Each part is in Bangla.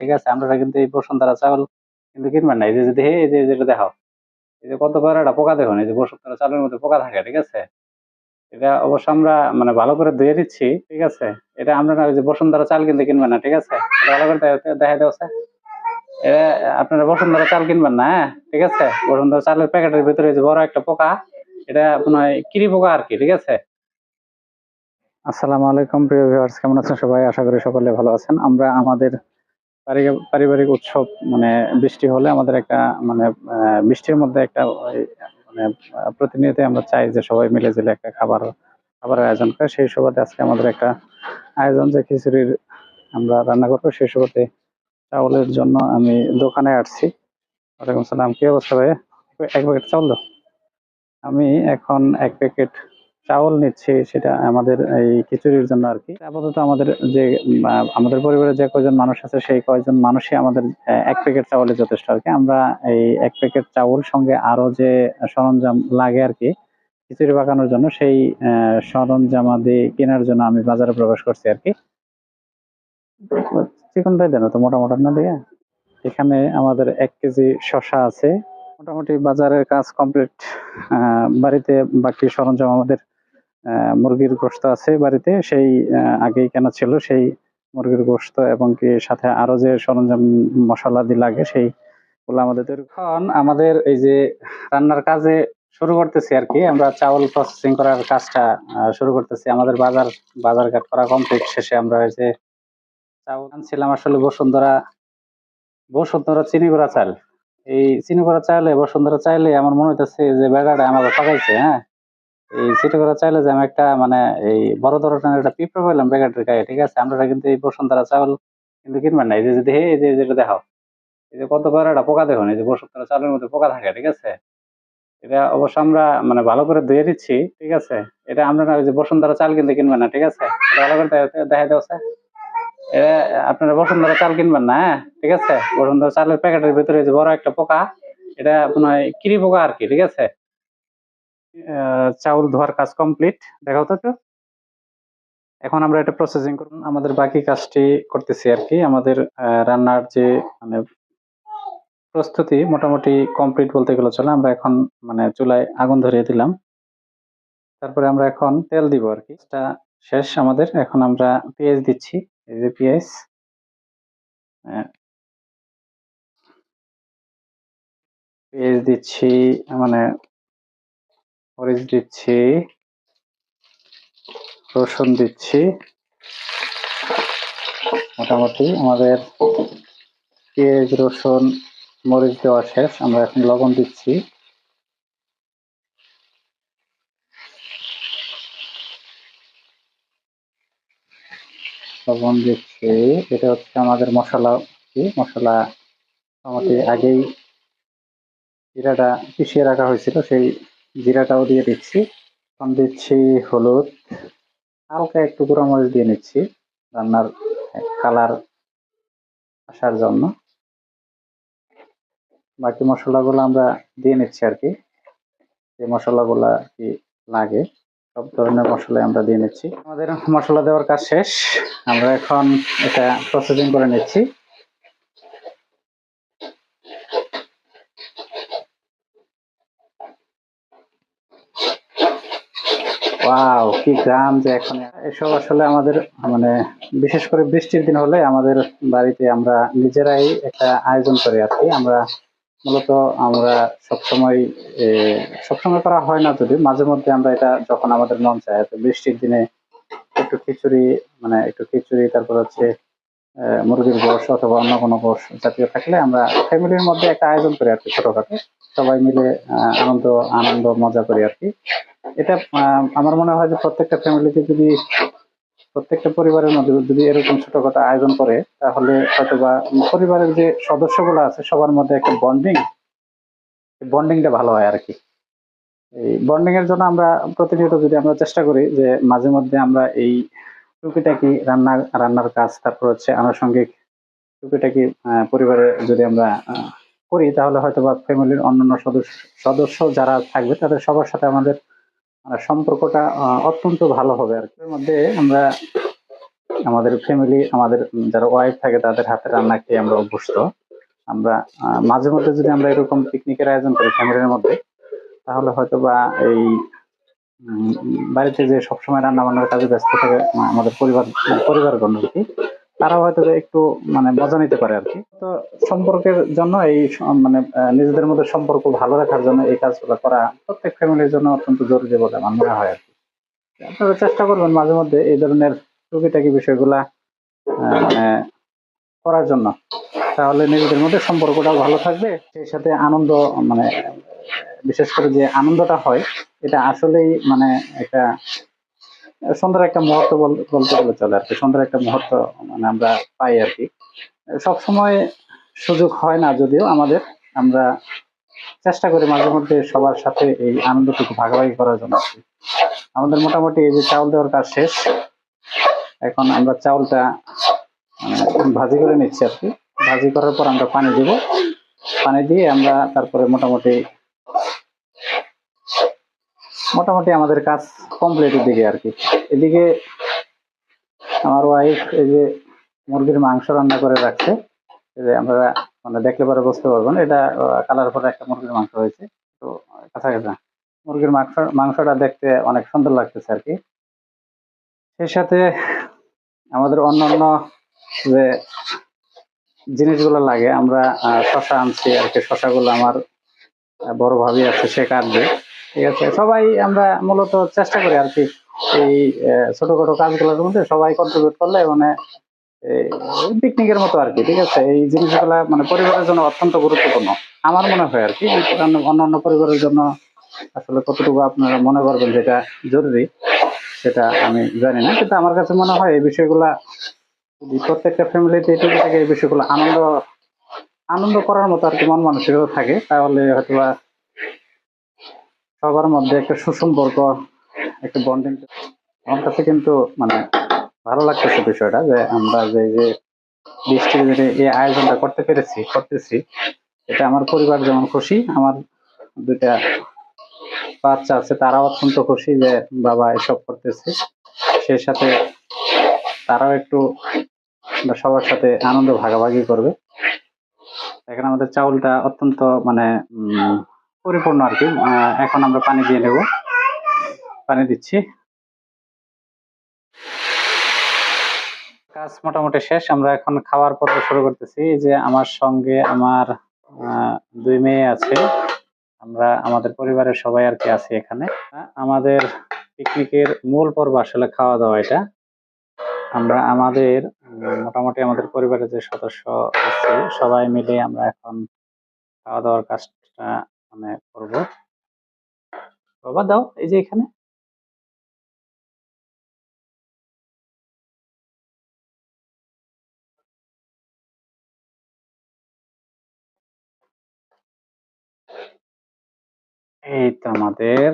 ঠিক আছে? আমরা কিন্তু এই বসুন্ধরা চাউল কিন্তু কিনবেন না। এই যে যদি এই যে যেটা দেখাও। এই যে, কত বড় একটা পোকা দেখুন। এই যে বসুন্ধরা চাউলের মধ্যে পোকা থাকে, ঠিক আছে? এটা অবশ্য আমরা মানে ভালো করে ধুয়ে দিচ্ছি ঠিক আছে? এটা না, ওই যে বসুন্ধরা চাল কিন্তু কিনবেন না, ঠিক আছে? ভালো করে দেখা- দেওয়া এটা আপনারা বসুন্ধরা চাল কিনবেন না হ্যাঁ? ঠিক আছে? বসুন্ধরা চালের প্যাকেটের ভিতরে যে, বড় একটা পোকা, এটা আপনার কিরি পোকা আর কি, ঠিক আছে? আসসালামু আলাইকুম, প্রিয় ভিউয়ার্স কেমন আছেন সবাই? আশা করি সকলে ভালো আছেন। আমরা আমাদের পারিবারিক উৎসব মানে বৃষ্টি হলে আমাদের একটা মানে বৃষ্টির মধ্যে একটা মানে প্রতিনিয়ত আমরা চাই যে সবাই মিলে জেলে একটা খাবার খাবারের আয়োজন করে। সেই সুবাদে আজকে আমাদের একটা আয়োজন যে খিচুড়ির আমরা রান্না করব, সেই সুবাদে চাউলের জন্য আমি দোকানে আসছি। ওয়ালাইকুম সালাম, কি অবস্থা ভাইয়া? এক প্যাকেট চাউল আমি এখন এক প্যাকেট চাউল নিচ্ছি সেটা আমাদের এই খিচুড়ির জন্য আর কি। আপাতত আমাদের যে আমাদের পরিবারে যে কয়জন মানুষ আছে, সেই কয়জন মানুষই আমাদের এক প্যাকেট চাউলে যথেষ্ট আর কি। আমরা এই এক প্যাকেট চাউল সঙ্গে আরও যে সরঞ্জাম লাগে আর কি, খিচুড়ি পাকানোর জন্য, সেই সরঞ্জামাদি কেনার জন্য আমি বাজারে প্রবেশ করছি আর কি। চিকনটাই দেন তো মোটা মোটা না দিয়ে এখানে আমাদের এক কেজি শসা আছে। মোটামুটি বাজারের কাজ কমপ্লিট বাড়িতে বাকি সরঞ্জাম আমাদের মুরগির গোশত আছে বাড়িতে, সেই আগেই কেনা ছিল সেই মুরগির গোশত এবং কি সাথে আরও যে সরঞ্জাম মশলা দিয়ে লাগে সেই গুলো আমাদের এখন আমাদের এই যে রান্নার কাজে শুরু করতেছি আর কি, আমরা চাউল প্রসেসিং করার কাজটা শুরু করতেছি। আমাদের বাজার বাজার ঘাট করা কমপ্লিট শেষে আমরা এই যে চাউল আনছিলাম আসলে বসুন্ধরা বসুন্ধরা চিনি গুঁড়া চাল। এই চিনি গুঁড়া চাইলে বসুন্ধরা চাইলে আমার মনে হইতেছে যে বেড়াটা আমাকে ঠকাইছে হ্যাঁ? এই চিনি গুঁড়া চাইলে যে আমি একটা মানে এই বড় ধরনের একটা পিঁপড়ে পাইলাম বেগাটের গায়ে, ঠিক আছে? আমরা কিন্তু এই বসুন্ধরা চাউল কিন্তু কিনবেন না। এই যে যদি এই যে যেটা দেখাও। এই যে, কত বড় একটা পোকা দেখুন, এই যে বসুন্ধরা চাউলের মধ্যে পোকা থাকে, ঠিক আছে? এটা অবশ্য আমরা মানে ভালো করে ধুয়ে দিচ্ছি ঠিক আছে? এটা ওই যে বসুন্ধরা চাল কিন্তু কিনবেন না, ঠিক আছে? ভালো করে দেখা- দেওয়া আপনারা বসুন্ধরা চাল কিনবেন না হ্যাঁ? ঠিক আছে? বসুন্ধরা চালের প্যাকেটের ভিতরে যে বড় একটা পোকা, এটা আপনার কিরি পোকা আর কি, ঠিক আছে? চাউল ধোয়ার কাজ কমপ্লিট দেখাও তো একটু। এখন আমরা এটা প্রসেসিং করুন আমাদের বাকি কাজটি করতেছি আর কি। আমাদের রান্নার যে মানে প্রস্তুতি মোটামুটি কমপ্লিট বলতে গেলে চলে। আমরা এখন মানে চুলায় আগুন ধরিয়ে দিলাম। তারপরে আমরা এখন তেল দিব আর কি। এটা শেষ আমাদের। এখন আমরা পেঁয়াজ দিচ্ছি। এই যে পেঁয়াজ। পেঁয়াজ দিচ্ছি মানে মরিচ দিচ্ছি, রসুন দিচ্ছি। মোটামুটি আমাদের পেঁয়াজ, রসুন, মরিচ দেওয়া শেষ, আমরা এখন লবণ দিচ্ছি। লবণ দিচ্ছি, এটা হচ্ছে আমাদের মশলা কি? মশলা মোটামুটি আগেই জিরাটা পিষিয়ে রাখা হয়েছিল, সেই জিরাটাও দিয়ে দিচ্ছি। এখন দিচ্ছি হলুদ। হালকা একটু গুঁড়ো মরিচ দিয়ে নিচ্ছি রান্নার কালার আসার জন্য। বাকি মশলাগুলো আমরা দিয়ে নিচ্ছি আর কি। যে মশলাগুলো কি লাগে, সব ধরনের মশলা আমরা দিয়ে নিচ্ছি। আমাদের মশলা দেওয়ার কাজ শেষ। আমরা এখন এটা প্রসেসিং করে নিচ্ছি। ওয়াও কি গ্রাম যে এখন। এসব আসলে আমাদের মানে বিশেষ করে বৃষ্টির দিন হলে আমাদের বাড়িতে আমরা নিজেরাই একটা আয়োজন করি আর কি। আমরা মূলত, আমরা সবসময় সবসময় করা হয় না যদি মাঝে মধ্যে আমরা এটা যখন আমাদের মন চায় বৃষ্টির দিনে একটু খিচুড়ি মানে একটু খিচুড়ি, তারপর হচ্ছে মুরগির গোশ অথবা অন্য কোনো গোশ জাতীয় থাকলে আমরা ফ্যামিলির মধ্যে একটা আয়োজন করি আর কি ছোটখাটো। সবাই মিলে আনন্দ আনন্দ, মজা করি আর কি। এটা আমার মনে হয় যে প্রত্যেকটা ফ্যামিলিতে যদি, প্রত্যেকটা পরিবারের মধ্যে যদি এরকম ছোটখাটো আয়োজন করে, তাহলে হয়তোবা পরিবারের যে সদস্যগুলো আছে, সবার মধ্যে একটা বন্ডিং বন্ডিংটা ভালো হয় আর কি। এই বন্ডিং এর জন্য আমরা প্রতিনিয়ত যদি আমরা চেষ্টা করি যে মাঝে মধ্যে আমরা এই টুকিটাকি রান্না, রান্নার কাজ, তারপর হচ্ছে আনুষঙ্গিক টুকিটাকি পরিবারে যদি আমরা করি, তাহলে হয়তো বা ফ্যামিলির অন্যান্য সদস্য সদস্য যারা থাকবে, তাদের সবার সাথে আমাদের মানে সম্পর্কটা অত্যন্ত ভালো হবে আর এর মধ্যে আমরা আমাদের ফ্যামিলি, আমাদের যারা ওয়াইফ থাকে, তাদের হাতে রান্না খেয়ে আমরা অভ্যস্ত। আমরা মাঝে মধ্যে যদি আমরা এরকম পিকনিকের আয়োজন করি ফ্যামিলির মধ্যে, তাহলে হয়তো বা এই বাড়িতে যে সবসময় রান্না বান্নার কাজে ব্যস্ত থাকে আমাদের পরিবার পরিবারগণ আর কি তারা হয়তো একটু মানে মজা নিতে পারে আর কি। তো সম্পর্কের জন্য এই মানে নিজেদের মধ্যে সম্পর্ক ভালো রাখার জন্য এই কাজগুলো করা প্রত্যেক ফ্যামিলির জন্য অত্যন্ত জরুরি বলে আমার মনে হয় আর কি। আপনারা চেষ্টা করবেন মাঝে মধ্যে এই ধরনের টুকিটাকি বিষয়গুলা মানে করার জন্য। তাহলে নিজেদের মধ্যে সম্পর্কটাও ভালো থাকবে, সেই সাথে আনন্দ মানে বিশেষ করে যে আনন্দটা হয় এটা আসলেই মানে একটা, সুন্দর একটা মুহূর্ত বল- বলতে গেলে চলে আর কি। সুন্দর একটা মুহূর্ত মানে আমরা পাই আর কি। সব সময় সুযোগ হয় না যদিও আমাদের। আমরা চেষ্টা করি মাঝে মধ্যে সবার সাথে এই আনন্দটুকু ভাগাভাগি করার জন্য আর কি। আমাদের মোটামুটি এই যে চাউল দেওয়ার কাজ শেষ। এখন আমরা চাউলটা মানে ভাজি করে নিচ্ছি আর কি। ভাজি করার পর আমরা পানি দিব। পানি দিয়ে আমরা তারপরে মোটামুটি মোটামুটি আমাদের কাজ কমপ্লিটের দিকে আর কি এদিকে আমার ওয়াইফ এই যে মুরগির মাংস রান্না করে রাখছে যে আমরা মানে দেখলে পরে বুঝতে পারবেন, এটা কালার পরে একটা মুরগির মাংস হয়েছে। তো, কাছাকাছি। মুরগির মাংস, মাংসটা দেখতে অনেক সুন্দর লাগতেছে আর কি সেই সাথে আমাদের অন্যান্য যে জিনিসগুলো লাগে, আমরা শশা আনছি আর কি শশাগুলো আমার বড় ভাবি আছে, সে কাটবে। ঠিক আছে, সবাই আমরা মূলত চেষ্টা করি আর কি এই ছোটখাটো কাজগুলোর মধ্যে সবাই কন্ট্রিবিউট করলে মানে পিকনিকের মতো আর কি, ঠিক আছে? এই জিনিসগুলা মানে পরিবারের জন্য অত্যন্ত গুরুত্বপূর্ণ। আমার মনে হয় আর কি অন্যান্য পরিবারের জন্য আসলে কতটুকু আপনারা মনে করবেন যেটা জরুরি, সেটা আমি জানি না। কিন্তু আমার কাছে মনে হয় এই বিষয়গুলা, যদি প্রত্যেকটা ফ্যামিলিতে এটুকু থেকে এই বিষয়গুলো আনন্দ আনন্দ করার মতো আর কি মন মানসিকতা থাকে, তাহলে হয়তো বা সবার মধ্যে একটা সুসম্পর্ক, একটা বন্ডিং আমার কাছে কিন্তু মানে ভালো লাগতেছে বিষয়টা যে আমরা যে যে বৃষ্টির এই আয়োজনটা করতে পেরেছি, করতেছি, এটা আমার পরিবার যেমন খুশি, আমার দুইটা বাচ্চা আছে, তারাও অত্যন্ত খুশি যে বাবা এসব করতেছে। সেই সাথে তারাও একটু সবার সাথে আনন্দ ভাগাভাগি করবে। এখানে আমাদের চাউলটা অত্যন্ত মানে পরিপূর্ণ আর কি। এখন আমরা পানি দিয়ে নেব। পানি দিচ্ছি। কাজ মোটামুটি শেষ। আমরা এখন খাওয়ার পর্ব শুরু করতেছি। যে আমার সঙ্গে আমার দুই মেয়ে আছে। আমরা, আমাদের পরিবারের সবাই আর কি আছি এখানে। আমাদের পিকনিকের মূল পর্ব আসলে খাওয়া দাওয়া এটা। আমরা আমাদের মোটামুটি আমাদের পরিবারের যে সদস্য আছে, সবাই মিলে আমরা এখন খাওয়া দাওয়ার কাজটা মানে করব। বাবা দাও এই যে এখানে। এই তো আমাদের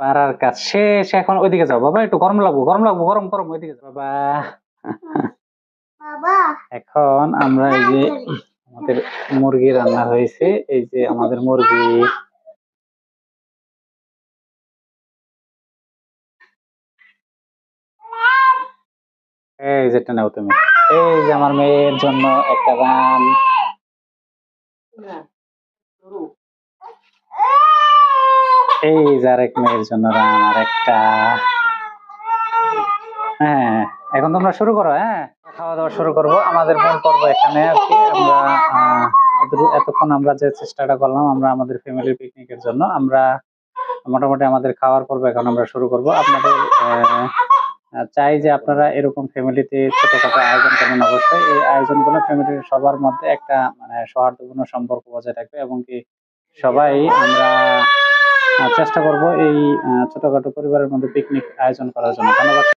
পাড়ার কাজ শেষ এখন ওইদিকে যাও। বাবা একটু গরম লাগবো গরম লাগবো গরম গরম ওইদিকে যাও। বাবা। বাবা। এখন আমরা এই যে আমাদের মুরগি রান্না হয়েছে। এই যে আমাদের মুরগি। এই যেটা নাও তুমি। এই যে আমার মেয়ের জন্য একটা রান। এই যে আরেক মেয়ের জন্য রান আর একটা হ্যাঁ এখন তোমরা শুরু করো হ্যাঁ? খাওয়া দাওয়া শুরু করব। আমাদের মূল পর্ব এখানে আর কি। আমরা এতক্ষণ আমরা যে চেষ্টাটা করলাম আমরা আমাদের ফ্যামিলি পিকনিকের জন্য, আমরা মোটামুটি আমাদের খাওয়ার পর্ব এখন আমরা শুরু করব। আপনাদের চাই যে আপনারা এরকম ফ্যামিলিতে ছোটখাটো আয়োজন করবেন অবশ্যই। এই আয়োজনগুলো ফ্যামিলির সবার মধ্যে একটা মানে সৌহার্দ্যপূর্ণ সম্পর্ক বজায় থাকবে এবং কি সবাই আমরা চেষ্টা করব এই ছোটখাটো পরিবারের মধ্যে পিকনিক আয়োজন করার জন্য। ধন্যবাদ।